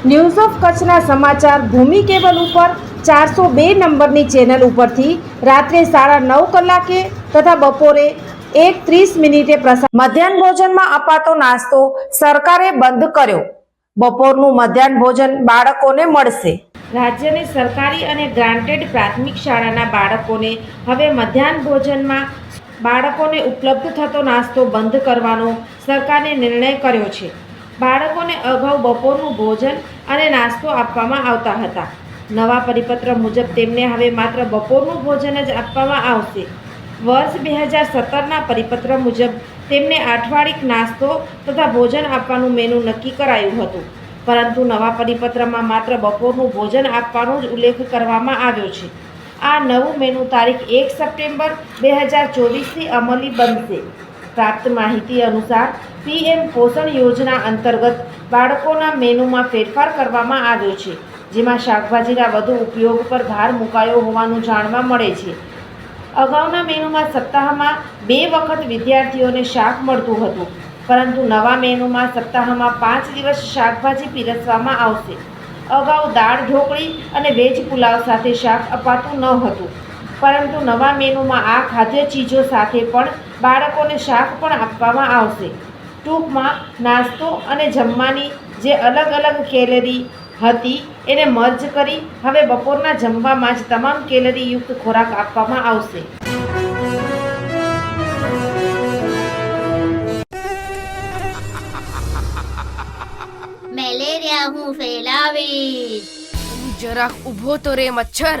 news of કચ્છના સમાચાર ભૂમિ cable ઉપર ચારસો બે નંબરની ચેનલ ઉપરથી રાત્રે સાડા નવ કલાકે તથા બપોરે એક ત્રીસ મિનિટે પ્રસાર મધ્યાહન ભોજનમાં અપાતો નાસ્તો સરકારે બંધ કર્યો. બપોરનું મધ્યાહન ભોજન બાળકોને મળશે. રાજ્યની સરકારી અને ગ્રાન્ટેડ પ્રાથમિક શાળાના બાળકોને હવે મધ્યાહન ભોજનમાં બાળકોને ઉપલબ્ધ થતો નાસ્તો બંધ કરવાનો સરકારે નિર્ણય કર્યો છે. બાળકોને અગાઉ બપોરનું ભોજન અને નાસ્તો આપવામાં આવતા હતા. નવા પરિપત્ર મુજબ તેમને હવે માત્ર બપોરનું ભોજન જ આપવામાં આવશે. વર્ષ બે હજાર સત્તરના પરિપત્ર મુજબ તેમને અઠવાડિક નાસ્તો તથા ભોજન આપવાનું મેનુ નક્કી કરાયું હતું. પરંતુ નવા પરિપત્રમાં માત્ર બપોરનું ભોજન આપવાનો જ ઉલ્લેખ કરવામાં આવ્યો છે. આ નવું મેનુ તારીખ એક સપ્ટેમ્બર બે હજાર ચોવીસથી અમલી બનશે. પ્રાપ્ત માહિતી અનુસાર પીએમ પોષણ યોજના અંતર્ગત બાળકોના મેનુમાં ફેરફાર કરવામાં આવ્યો છે, જેમાં શાકભાજીના વધુ ઉપયોગ પર ભાર મુકાયો હોવાનું જાણવા મળે છે. અગાઉના મેનુમાં સપ્તાહમાં બે વખત વિદ્યાર્થીઓને શાક મળતું હતું, પરંતુ નવા મેનુમાં સપ્તાહમાં પાંચ દિવસ શાકભાજી પીરસવામાં આવશે. અગાઉ દાળ ઢોકળી અને વેજ પુલાવ સાથે શાક અપાતું ન હતું. પરંતુ નવા મેનુમાં આ ખાદ્ય ચીજો સાથે પણ બાળકોને શાક પણ આપવામાં આવશે. ટૂંકમાં નાસ્તો અને જમવાની જે અલગ અલગ કેલરી હતી એને મર્જ કરી હવે બપોરના જમવામાં જ તમામ કેલરીયુક્ત ખોરાક આપવામાં આવશે. મેલેરિયા હું ફેલાવીશ. જરાક ઊભો તો રે મચ્છર.